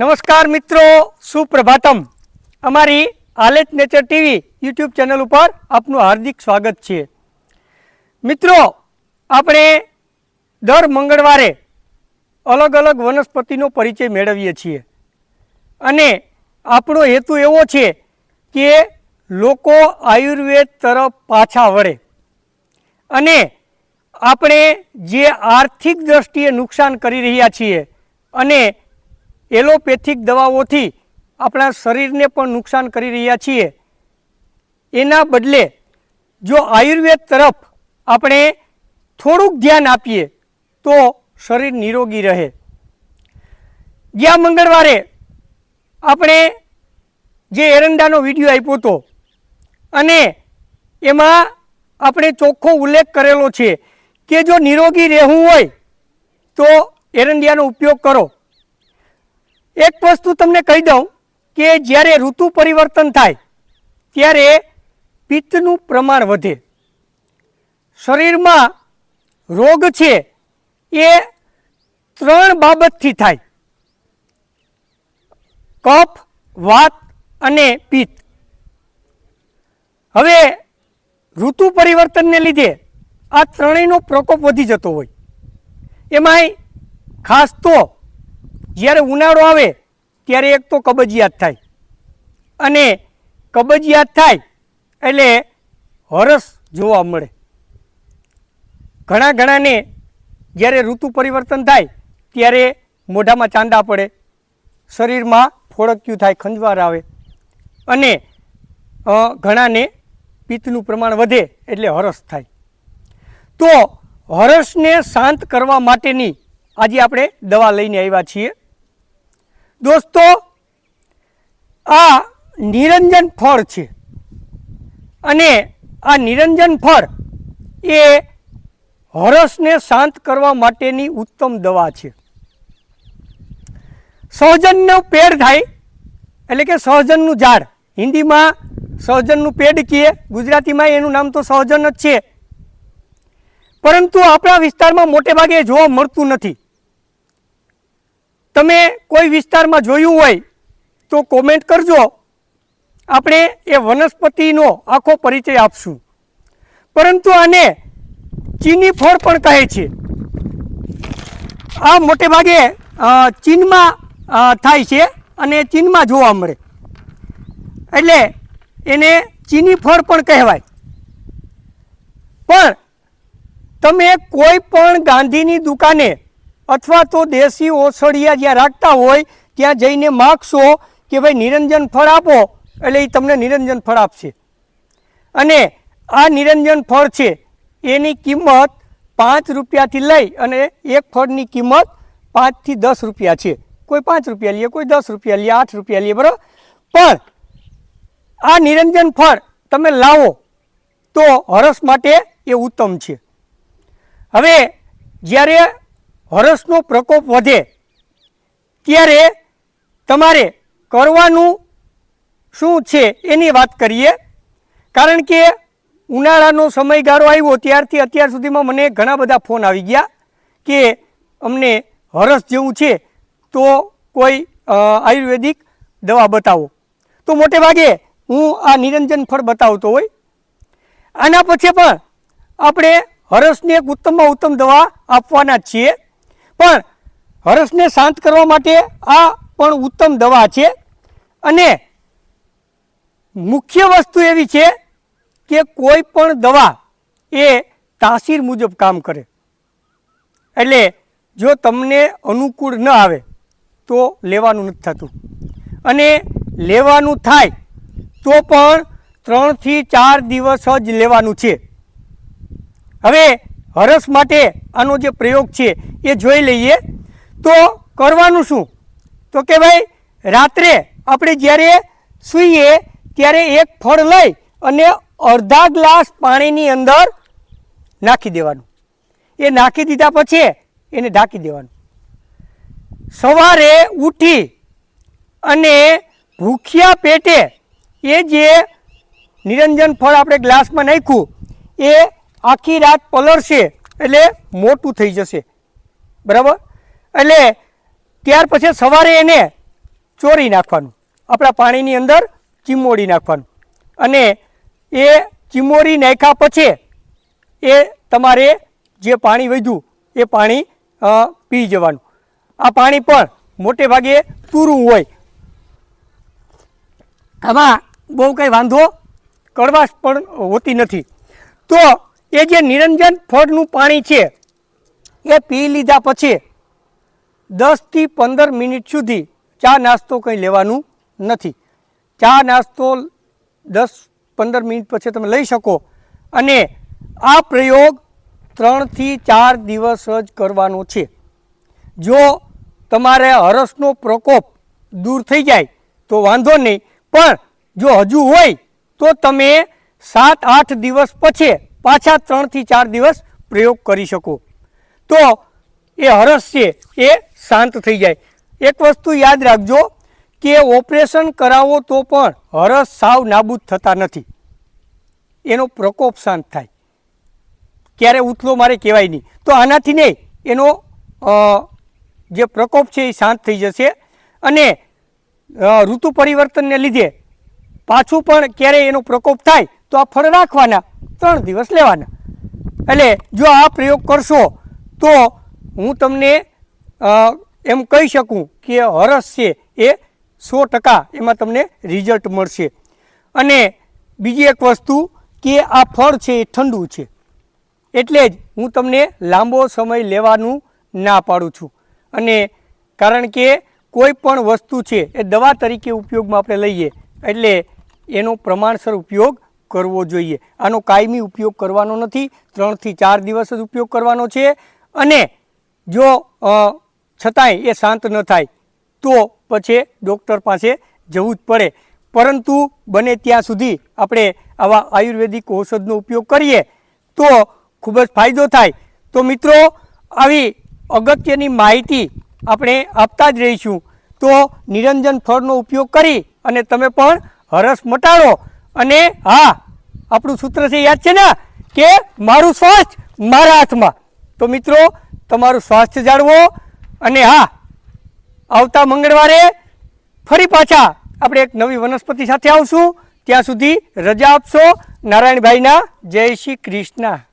નમસ્કાર મિત્રો, સુપ્રભાતમ. અમારી આલેચ નેચર ટીવી યુટ્યુબ ચેનલ ઉપર આપનું હાર્દિક સ્વાગત છે. મિત્રો, આપણે દર મંગળવારે અલગ અલગ વનસ્પતિનો પરિચય મેળવીએ છીએ. અને આપણો હેતુ એવો છે કે લોકો આયુર્વેદ તરફ પાછા વળે. અને આપણે જે આર્થિક દ્રષ્ટિએ નુકસાન કરી રહ્યા છીએ અને એલોપેથિક દવાઓથી આપણા શરીરને પણ નુકસાન કરી રહ્યા છીએ. એના બદલે જો આયુર્વેદ તરફ આપણે થોડુંક ધ્યાન આપીએ, તો શરીર નિરોગી રહે. ગયા મંગળવારે આપણે જે એરંડાનો વીડિયો આપ્યો હતો, અને એમાં આપણે ચોખ્ખો ઉલ્લેખ કરેલો છે કે જો નિરોગી રહેવું હોય, તો એરંડિયાનો ઉપયોગ કરો. એક વસ્તુ તમને કહી દઉં કે જ્યારે ઋતુ પરિવર્તન થાય, ત્યારે પિત્તનું પ્રમાણ વધે. શરીરમાં રોગ છે એ ત્રણ બાબતથી થાય. કફ, વાત અને પિત્ત. હવે ઋતુ પરિવર્તનને લીધે આ ત્રણેયનો પ્રકોપ વધી જતો હોય. એમાંય ખાસ તો જ્યારે ઉનાળો આવે, ત્યારે એક તો કબજિયાત થાય. અને કબજિયાત થાય એટલે હરસ જોવા મળે. ઘણા ઘણાને જ્યારે ઋતુ પરિવર્તન થાય, ત્યારે મોઢામાં ચાંદા પડે, શરીરમાં ફોડક્યું થાય ખંજવાર આવે. અને ઘણાને પિત્તનું પ્રમાણ વધે એટલે હરસ થાય. તો હરસને શાંત કરવા માટેની આજે આપણે દવા લઈને આવ્યા છીએ. દોસ્તો, આ નિરંજન ફળ છે. અને આ નિરંજન ફળ એ હરસને શાંત કરવા માટેની ઉત્તમ દવા છે. સહજનનો પેડ થાય, એટલે કે સહજનનું ઝાડ. હિન્દીમાં સહજનનું પેડ કહીએ, ગુજરાતીમાં એનું નામ તો સહજન જ છે. પરંતુ આપણા વિસ્તારમાં મોટે ભાગે જોવા મળતું નથી. તમે કોઈ વિસ્તારમાં જોયું હોય તો કોમેન્ટ કરજો. આપણે એ વનસ્પતિનો આખો પરિચય આપશું. પરંતુ આને ચીની ફળ પણ કહે છે. આ મોટે ભાગે ચીનમાં થાય છે અને ચીનમાં જોવા મળે. એટલે એને ચીની ફળ પણ કહેવાય. પણ તમે કોઈ પણ ગાંધીની દુકાને અથવા તો દેશી ઓસડિયા જ્યાં રાખતા હોય, ત્યાં જઈને માગશો કે ભાઈ નિરંજન ફળ આપો, એટલે એ તમને નિરંજન ફળ આપશે. અને આ નિરંજન ફળ છે, એની કિંમત પાંચ રૂપિયાથી લઈ અને એક ફળની કિંમત પાંચથી દસ રૂપિયા છે. કોઈ પાંચ રૂપિયા લે, કોઈ દસ રૂપિયા લે, આઠ રૂપિયા લે, બરાબર? પણ આ નિરંજન ફળ તમે લાવો તો હરસ માટે એ ઉત્તમ છે. હવે જ્યારે હરસનો પ્રકોપ વધે, ત્યારે તમારે કરવાનું શું છે એની વાત કરીએ. કારણ કે ઉનાળાનો સમયગાળો આવ્યો ત્યારથી અત્યાર સુધીમાં મને ઘણા બધા ફોન આવી ગયા કે અમને હરસ જેવું છે તો કોઈ આયુર્વેદિક દવા બતાવો. તો મોટે ભાગે હું આ નિરંજન ફળ બતાવતો હોય. આના પછી પણ આપણે હરસને એક ઉત્તમમાં ઉત્તમ દવા આપવાના છીએ. પણ હરસને શાંત કરવા માટે આ પણ ઉત્તમ દવા છે. અને મુખ્ય વસ્તુ એવી છે કે કોઈ પણ દવા એ તાસીર મુજબ કામ કરે. એટલે જો તમને અનુકૂળ ન આવે તો લેવાનું નથી થતું. અને લેવાનું થાય તો પણ ત્રણથી ચાર દિવસ જ લેવાનું છે. હવે હરસ માટે આનો જે પ્રયોગ છે એ જોઈ લઈએ. તો કરવાનું શું? તો કે ભાઈ, રાત્રે આપણે જ્યારે સૂઈએ ત્યારે એક ફળ લઈ અને અડધા ગ્લાસ પાણીની અંદર નાખી દેવાનું. એ નાખી દીધા પછી એને ઢાંકી દેવાનું. સવારે ઉઠી અને ભૂખ્યા પેટે એ જે નિરંજન ફળ આપણે ગ્લાસમાં નાખ્યું, એ આખી રાત પલળશે એટલે મોટું થઈ જશે. બરાબર? એટલે ત્યાર પછી સવારે એને ચોરી નાખવાનું. આપણા પાણીની અંદર ચીમોડી નાખવાનું. અને એ ચીમોરી નાખ્યા પછી એ તમારે જે પાણી વધ્યું, એ પાણી પી જવાનું. આ પાણી પણ મોટે ભાગે તૂરું હોય. આમાં બહુ કંઈ વાંધો કડવાશ પણ હોતી નથી. તો એ જે નિરંજન ફળનું પાણી છે, એ પી લીધા પછી દસથી પંદર મિનિટ સુધી ચા નાસ્તો કંઈ લેવાનું નથી. ચા નાસ્તો દસ પંદર મિનિટ પછી તમે લઈ શકો અને આ પ્રયોગ ત્રણથી ચાર દિવસ જ કરવાનો છે. જો તમારે હરસનો પ્રકોપ દૂર થઈ જાય તો વાંધો નહીં, પણ જો હજુ હોય તો તમે સાત આઠ દિવસ પછી પાછા ત્રણથી ચાર દિવસ પ્રયોગ કરી શકો. તો એ હરસ છે, એ શાંત થઈ જાય. એક વસ્તુ યાદ રાખજો કે ઓપરેશન કરાવો તો પણ હરસ સાવ નાબૂદ થતા નથી. એનો પ્રકોપ શાંત થાય. ક્યારે ઉથલો મારે કહેવાય નહીં. તો આનાથી નહીં, એનો જે પ્રકોપ છે એ શાંત થઈ જશે. અને ઋતુ પરિવર્તનને લીધે પાછું પણ ક્યારે એનો પ્રકોપ થાય તો આ ફળ રાખવાના, ત્રણ દિવસ લેવાના. એટલે જો આ પ્રયોગ કરશો, તો હું તમને એમ કહી શકું કે હરસ છે એ સો ટકા એમાં તમને રિઝલ્ટ મળશે. અને બીજી એક વસ્તુ કે આ ફળ છે એ ઠંડુ છે. એટલે જ હું તમને લાંબો સમય લેવાનું ના પાડું છું. અને કારણ કે કોઈ પણ વસ્તુ છે એ દવા તરીકે ઉપયોગમાં આપણે લઈએ, એટલે એનો પ્રમાણસર ઉપયોગ કરવો જોઈએ. આનો કાયમી ઉપયોગ કરવાનો નથી. ત્રણથી ચાર દિવસ જ ઉપયોગ કરવાનો છે. અને જો છતાંય એ શાંત ન થાય, તો પછી ડૉક્ટર પાસે જવું જ પડે. પરંતુ બને ત્યાં સુધી આપણે આવા આયુર્વેદિક ઔષધનો ઉપયોગ કરીએ, તો ખૂબ જ ફાયદો થાય. તો મિત્રો, આવી અગત્યની માહિતી આપણે આપતા જ રહીશું. તો નિરંજન ફળનો ઉપયોગ કરી અને તમે પણ હરસ મટાડો. અને હા, આપણું સૂત્ર છે, યાદ છે ને? કે મારું સ્વાસ્થ્ય મારા હાથમાં. તો મિત્રો, તમારું સ્વાસ્થ્ય જાળવો અને હા, આવતા મંગળવારે ફરી પાછા આપણે એક નવી વનસ્પતિ સાથે આવશું. ત્યાં સુધી રજા આપશો. નારાયણભાઈના જય શ્રી કૃષ્ણ.